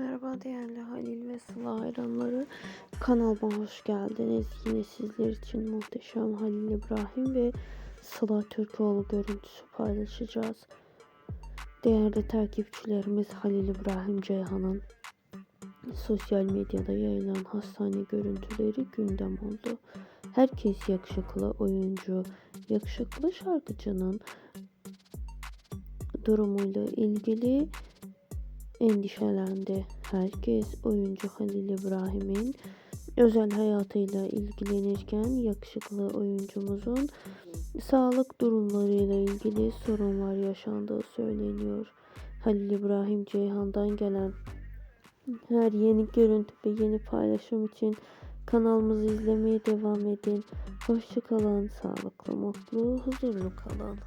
Merhaba değerli Halil ve Sıla hayranları. Kanalıma hoş geldiniz. Yine sizler için muhteşem Halil İbrahim ve Sıla Türkoğlu görüntüsü paylaşacağız. Değerli takipçilerimiz Halil İbrahim Ceyhan'ın sosyal medyada yayılan hastane görüntüleri gündem oldu. Herkes yakışıklı oyuncu, yakışıklı şarkıcının durumuyla ilgili endişelendi. Herkes oyuncu Halil İbrahim'in özel hayatıyla ilgilenirken yakışıklı oyuncumuzun sağlık durumlarıyla ilgili sorunlar yaşandığı söyleniyor. Halil İbrahim Ceyhan'dan gelen her yeni görüntü ve yeni paylaşım için kanalımızı izlemeye devam edin. Hoşçakalın, sağlıklı, mutlu, huzurlu kalın.